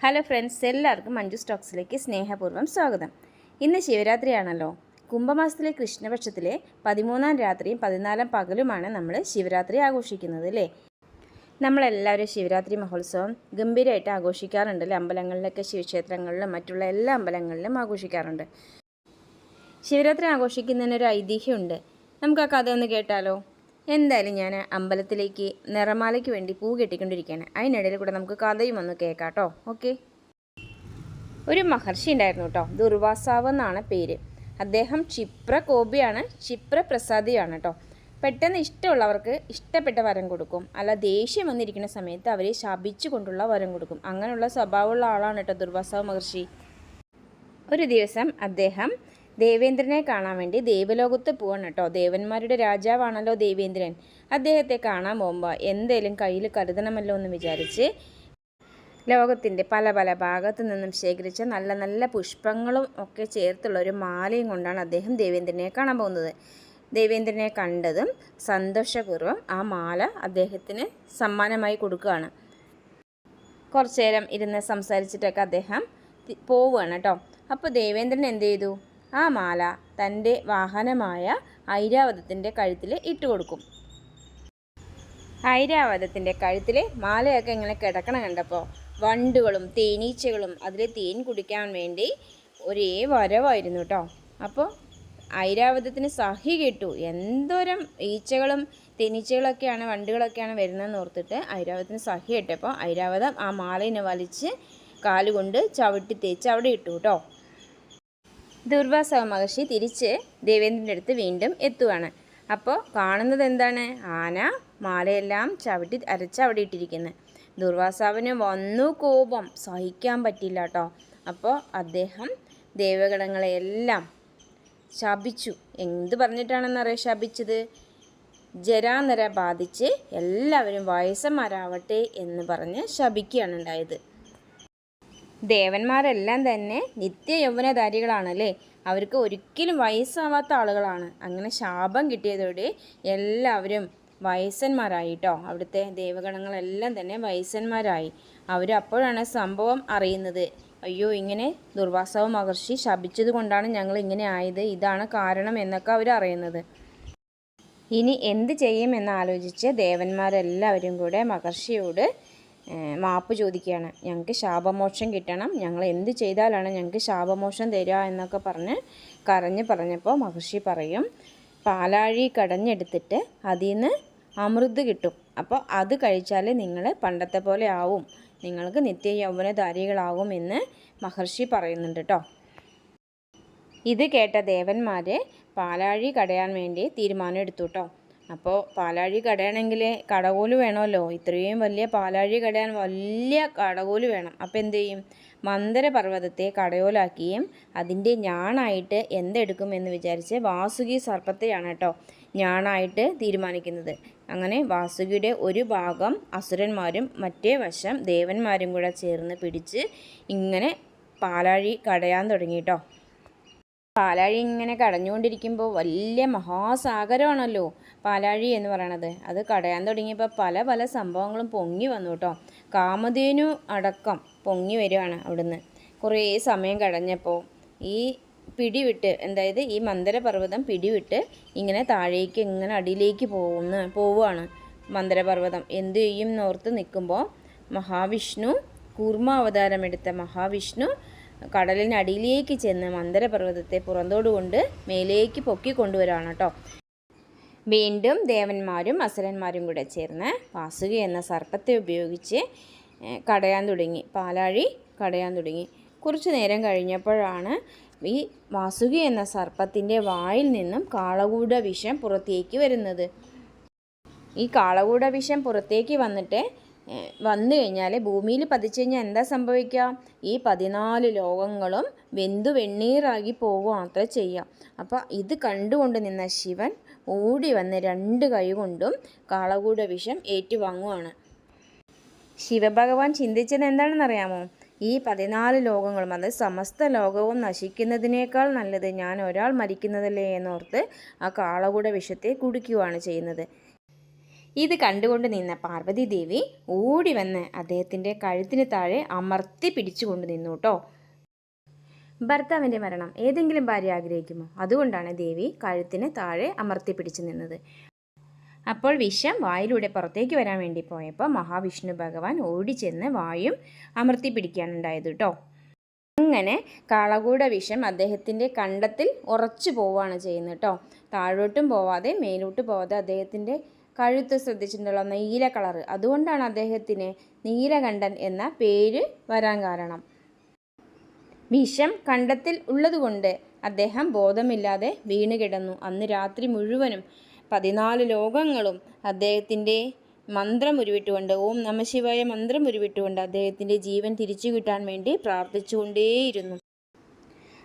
Hello friends എല്ലാവർക്കും മഞ്ജു സ്റ്റോക്സിലേക്ക് സ്നേഹപൂർവം സ്വാഗതം. ഇന്ന് ശിവരാത്രിയാണല്ലോ. കുംഭമാസത്തിലെ കൃഷ്ണപക്ഷത്തിലെ പതിമൂന്നാം രാത്രിയും പതിനാലാം പകലുമാണ് നമ്മൾ ശിവരാത്രി ആഘോഷിക്കുന്നത് അല്ലേ നമ്മളെല്ലാവരും ശിവരാത്രി മഹോത്സവം ഗംഭീരമായിട്ട് ആഘോഷിക്കാറുണ്ടല്ലേ അമ്പലങ്ങളിലൊക്കെ ശിവക്ഷേത്രങ്ങളിലും മറ്റുള്ള എല്ലാ അമ്പലങ്ങളിലും ആഘോഷിക്കാറുണ്ട്. ശിവരാത്രി ആഘോഷിക്കുന്നതിനൊരു ഐതിഹ്യമുണ്ട്. നമുക്ക് ആ കഥ ഒന്ന് കേട്ടാലോ? എന്തായാലും ഞാൻ അമ്പലത്തിലേക്ക് നിറമാലയ്ക്ക് വേണ്ടി പൂ കെട്ടിക്കൊണ്ടിരിക്കുകയാണ്. അതിനിടയിൽ കൂടെ നമുക്ക് കഥയും ഒന്ന് കേൾക്കാം കേട്ടോ ഓക്കെ? ഒരു മഹർഷി ഉണ്ടായിരുന്നു കേട്ടോ ദുർവാസാവ് എന്നാണ് പേര്. അദ്ദേഹം ക്ഷിപ്ര കോപിയാണ് ക്ഷിപ്ര പ്രസാദിയാണ് കേട്ടോ പെട്ടെന്ന് ഇഷ്ടമുള്ളവർക്ക് ഇഷ്ടപ്പെട്ട വരം കൊടുക്കും. അല്ല ദേഷ്യം വന്നിരിക്കുന്ന സമയത്ത് അവരെ ശപിച്ചു കൊണ്ടുള്ള വരം കൊടുക്കും. അങ്ങനെയുള്ള സ്വഭാവമുള്ള ആളാണ് കേട്ടോ ദുർവാസാവ് മഹർഷി. ഒരു ദിവസം അദ്ദേഹം ദേവേന്ദ്രനെ കാണാൻ വേണ്ടി ദേവലോകത്ത് പോവാണ് കേട്ടോ. ദേവന്മാരുടെ രാജാവാണല്ലോ ദേവേന്ദ്രൻ. അദ്ദേഹത്തെ കാണാൻ പോകുമ്പോൾ എന്തേലും കയ്യിൽ കരുതണമല്ലോ എന്ന് വിചാരിച്ച് ലോകത്തിന്റെ പല പല ഭാഗത്തു നിന്നും ശേഖരിച്ച നല്ല നല്ല പുഷ്പങ്ങളും ഒക്കെ ചേർത്തുള്ള ഒരു മാലയും കൊണ്ടാണ് അദ്ദേഹം ദേവേന്ദ്രനെ കാണാൻ പോകുന്നത്. ദേവേന്ദ്രനെ കണ്ടതും സന്തോഷപൂർവം ആ മാല അദ്ദേഹത്തിന് സമ്മാനമായി കൊടുക്കുകയാണ്. കുറച്ചു നേരം ഇരുന്ന് സംസാരിച്ചിട്ടൊക്കെ അദ്ദേഹം പോവുകയാണ് കേട്ടോ. അപ്പോൾ ദേവേന്ദ്രൻ എന്ത് ചെയ്തു? ആ മാല തന്റെ വാഹനമായ ഐരാവതത്തിന്റെ കഴുത്തിൽ ഇട്ട് കൊടുക്കും. ഐരാവതത്തിന്റെ കഴുത്തിൽ മാലയൊക്കെ ഇങ്ങനെ കിടക്കണം കണ്ടപ്പോൾ വണ്ടുകളും തേനീച്ചകളും അതിൽ തേൻ കുടിക്കാൻ വേണ്ടി ഒരേ വരവായിരുന്നു കേട്ടോ. അപ്പോൾ ഐരാവതത്തിന് സഹി കിട്ടു. എന്തോരം ഈച്ചകളും തേനീച്ചകളൊക്കെയാണ് വണ്ടുകളൊക്കെയാണ് വരുന്നതെന്ന് ഓർത്തിട്ട് ഐരാവതത്തിന് സഹി കിട്ടപ്പോൾ ഐരാവതം ആ മാലയിനെ വലിച്ച് കാലുകൊണ്ട് ചവിട്ടി തേച്ച് അവിടെ ഇട്ടു കേട്ടോ. ദുർവാസവ മഹർഷി തിരിച്ച് ദേവേന്ദ്രന്റെ അടുത്ത് വീണ്ടും എത്തുവാണ്. അപ്പോൾ കാണുന്നത് എന്താണ്? ആന മാലയെല്ലാം ചവിട്ടി അരച്ച് അവിടെ ഇട്ടിരിക്കുന്നത് ദുർവാസാവിന് വന്നു കോപം. സഹിക്കാൻ പറ്റില്ല കേട്ടോ അപ്പോൾ അദ്ദേഹം ദേവഗണങ്ങളെയെല്ലാം ശപിച്ചു. എന്ത് പറഞ്ഞിട്ടാണെന്നറിയാം ശപിച്ചത്? ജരാനര ബാധിച്ച് എല്ലാവരും വയസ്സന്മാരാവട്ടെ എന്ന് പറഞ്ഞ് ശപിക്കുകയാണ് ഉണ്ടായത്. ദേവന്മാരെല്ലാം തന്നെ നിത്യ യൗവനധാരികളാണല്ലേ അവർക്ക് ഒരിക്കലും വയസ്സാവാത്ത ആളുകളാണ്. അങ്ങനെ ശാപം കിട്ടിയതോടെ എല്ലാവരും വയസ്സന്മാരായിട്ടോ അവിടുത്തെ ദേവഗണങ്ങളെല്ലാം തന്നെ വയസ്സന്മാരായി. അവർ അപ്പോഴാണ് സംഭവം അറിയുന്നത്. അയ്യോ ഇങ്ങനെ ദുർവാസവ മഹർഷി ശപിച്ചത് കൊണ്ടാണ് ഞങ്ങൾ ഇങ്ങനെ ആയത്. ഇതാണ് കാരണം എന്നൊക്കെ അവർ അറിയുന്നത്. ഇനി എന്ത് ചെയ്യുമെന്ന് ആലോചിച്ച് ദേവന്മാരെല്ലാവരും കൂടെ മഹർഷിയോട് മാപ്പ് ചോദിക്കുകയാണ്. ഞങ്ങൾക്ക് ശാപമോക്ഷം കിട്ടണം. ഞങ്ങൾ എന്ത് ചെയ്താലാണ് ഞങ്ങൾക്ക് ശാപമോക്ഷം തരിക എന്നൊക്കെ പറഞ്ഞ് കരഞ്ഞ് പറഞ്ഞപ്പോൾ മഹർഷി പറയും പാലാഴി കടഞ്ഞെടുത്തിട്ട് അതിൽ നിന്ന് അമൃത് കിട്ടും. അപ്പോൾ അത് കഴിച്ചാൽ നിങ്ങൾ പണ്ടത്തെ പോലെ ആവും. നിങ്ങൾക്ക് നിത്യ യൗവനധാരികളാവും എന്ന് മഹർഷി പറയുന്നുണ്ട് കേട്ടോ ഇത് കേട്ട ദേവന്മാർ പാലാഴി കടയാൻ വേണ്ടി തീരുമാനം എടുത്തു കേട്ടോ അപ്പോൾ പാലാഴി കടയണമെങ്കിൽ കടകോൽ വേണമല്ലോ. ഇത്രയും വലിയ പാലാഴി കടയാൻ വലിയ കടകോൽ വേണം. അപ്പോൾ എന്ത് ചെയ്യും? മന്ദരപർവതത്തെ കടയോലാക്കിയും അതിന്റെ ഞാണായിട്ട് എന്തെടുക്കുമെന്ന് വിചാരിച്ച് വാസുകി സർപ്പത്തെയാണ് കേട്ടോ ഞാണായിട്ട് തീരുമാനിക്കുന്നത്. അങ്ങനെ വാസുകിയുടെ ഒരു ഭാഗം അസുരന്മാരും മറ്റേ വശം ദേവന്മാരും കൂടെ ചേർന്ന് പിടിച്ച് ഇങ്ങനെ പാലാഴി കടയാൻ തുടങ്ങി കേട്ടോ. പാലാഴി ഇങ്ങനെ കടഞ്ഞുകൊണ്ടിരിക്കുമ്പോൾ വലിയ മഹാസാഗരമാണല്ലോ പാലാഴി എന്ന് പറയണത്. അത് കടയാൻ തുടങ്ങിയപ്പോൾ പല പല സംഭവങ്ങളും പൊങ്ങി വന്നു കേട്ടോ കാമധേനു അടക്കം പൊങ്ങി വരികയാണ് അവിടുന്ന്. കുറേ സമയം കടഞ്ഞപ്പോൾ ഈ പിടിവിട്ട് അതായത് ഈ മന്ദരപർവതം പിടിവിട്ട് ഇങ്ങനെ താഴേക്ക് ഇങ്ങനെ അടിയിലേക്ക് പോകുന്ന പോവുകയാണ് മന്ദരപർവതം. എന്ത് ചെയ്യും എന്നോർത്ത് നിൽക്കുമ്പോൾ മഹാവിഷ്ണു കൂർമ്മ അവതാരമെടുത്ത മഹാവിഷ്ണു കടലിനടിയിലേക്ക് ചെന്ന് മന്ദരപർവതത്തെ പുറന്തോടുകൊണ്ട് മേലേക്ക് പൊക്കി കൊണ്ടുവരാണ് കേട്ടോ. വീണ്ടും ദേവന്മാരും അസുരന്മാരും കൂടെ ചേർന്ന് വാസുക എന്ന സർപ്പത്തെ ഉപയോഗിച്ച് കടയാൻ തുടങ്ങി. പാലാഴി കടയാൻ തുടങ്ങി. കുറച്ചു നേരം കഴിഞ്ഞപ്പോഴാണ് ഈ വാസുകി എന്ന സർപ്പത്തിന്റെ വായിൽ നിന്നും കാളകൂട വിഷം പുറത്തേക്ക് വരുന്നത്. ഈ കാളകൂട വിഷം പുറത്തേക്ക് വന്നിട്ട് വന്നു കഴിഞ്ഞാൽ ഭൂമിയിൽ പതിച്ചു കഴിഞ്ഞാൽ എന്താ സംഭവിക്കുക? ഈ പതിനാല് ലോകങ്ങളും വെന്തു വെണ്ണീറാകി പോകുക മാത്രമേ ചെയ്യാം. അപ്പോൾ ഇത് കണ്ടുകൊണ്ട് നിന്ന ശിവൻ ഓടി വന്ന് രണ്ട് കൈ കൊണ്ടും കാളകൂട വിഷം ഏറ്റുവാങ്ങുവാണ്. ശിവഭഗവാൻ ചിന്തിച്ചത് എന്താണെന്നറിയാമോ? ഈ പതിനാല് ലോകങ്ങളും അത് സമസ്ത ലോകവും നശിക്കുന്നതിനേക്കാൾ നല്ലത് ഞാൻ ഒരാൾ മരിക്കുന്നതല്ലേ എന്നോർത്ത് ആ കാളകൂട വിഷത്തെ കുടിക്കുകയാണ് ചെയ്യുന്നത്. ഇത് കണ്ടുകൊണ്ട് നിന്ന പാർവതി ദേവി ഓടി വന്ന് അദ്ദേഹത്തിന്റെ കഴുത്തിന് താഴെ അമർത്തി പിടിച്ചുകൊണ്ട് നിന്നു കേട്ടോ ഭർത്താവിന്റെ മരണം ഏതെങ്കിലും ഭാര്യ ആഗ്രഹിക്കുമോ? അതുകൊണ്ടാണ് ദേവി കഴുത്തിന് താഴെ അമർത്തി പിടിച്ചു നിന്നത്. അപ്പോൾ വിഷം വായിലൂടെ പുറത്തേക്ക് വരാൻ വേണ്ടി പോയപ്പോൾ മഹാവിഷ്ണു ഭഗവാൻ ഓടിച്ചെന്ന് വായും അമർത്തി പിടിക്കാനുണ്ടായത് കേട്ടോ അങ്ങനെ കാളകൂട വിഷം അദ്ദേഹത്തിന്റെ കണ്ടത്തിൽ ഉറച്ചു പോവുകയാണ് ചെയ്യുന്നത് കേട്ടോ താഴോട്ടും പോവാതെ മേലോട്ട് പോവാതെ അദ്ദേഹത്തിന്റെ കഴുത്ത് ശ്രദ്ധിച്ചിട്ടുണ്ടല്ലോ നീല കളർ അതുകൊണ്ടാണ് അദ്ദേഹത്തിന് നീലകണ്ഠൻ എന്ന പേര് വരാൻ കാരണം. വിഷം കണ്ടത്തിൽ ഉള്ളതുകൊണ്ട് അദ്ദേഹം ബോധമില്ലാതെ വീണ് കിടന്നു. അന്ന് രാത്രി മുഴുവനും പതിനാല് ലോകങ്ങളും അദ്ദേഹത്തിന്റെ മന്ത്രം ഉരുവിട്ടുകൊണ്ട് ഓം നമശിവായ മന്ത്രം ഉരുവിട്ടുകൊണ്ട് അദ്ദേഹത്തിന്റെ ജീവൻ തിരിച്ചു കിട്ടാൻ വേണ്ടി പ്രാർത്ഥിച്ചുകൊണ്ടേയിരുന്നു.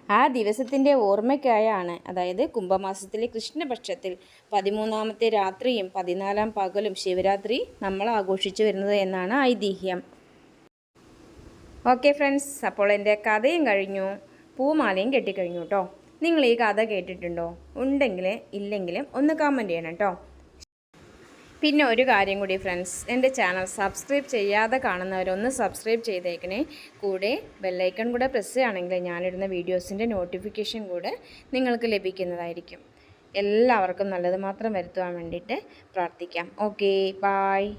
ആ ദിവസത്തിന്റെ ഓർമ്മയ്ക്കായാണ് അതായത് കുംഭമാസത്തിലെ കൃഷ്ണപക്ഷത്തിൽ പതിമൂന്നാമത്തെ രാത്രിയും പതിനാലാം പകലും ശിവരാത്രി നമ്മൾ ആഘോഷിച്ചു വരുന്നത് എന്നാണ് ഐതിഹ്യം. ഓക്കെ ഫ്രണ്ട്സ് അപ്പോൾ എന്റെ കഥയും കഴിഞ്ഞു. പൂമാലയും കെട്ടിക്കഴിഞ്ഞു കേട്ടോ. നിങ്ങൾ ഈ കഥ കേട്ടിട്ടുണ്ടോ? ഉണ്ടെങ്കിൽ ഇല്ലെങ്കിലും ഒന്ന് കമന്റ് ചെയ്യണം കേട്ടോ. പിന്നെ ഒരു കാര്യം കൂടി ഫ്രണ്ട്സ് എന്റെ ചാനൽ സബ്സ്ക്രൈബ് ചെയ്യാതെ കാണുന്നവരൊന്ന് സബ്സ്ക്രൈബ് ചെയ്തേക്കണേ. കൂടെ ബെല്ലൈക്കൺ കൂടെ പ്രസ് ചെയ്യുകയാണെങ്കിൽ ഞാനിടുന്ന വീഡിയോസിന്റെ നോട്ടിഫിക്കേഷൻ കൂടെ നിങ്ങൾക്ക് ലഭിക്കുന്നതായിരിക്കും. എല്ലാവർക്കും നല്ലത് മാത്രം വരുത്തുവാൻ വേണ്ടിയിട്ട് പ്രാർത്ഥിക്കാം. Okay bye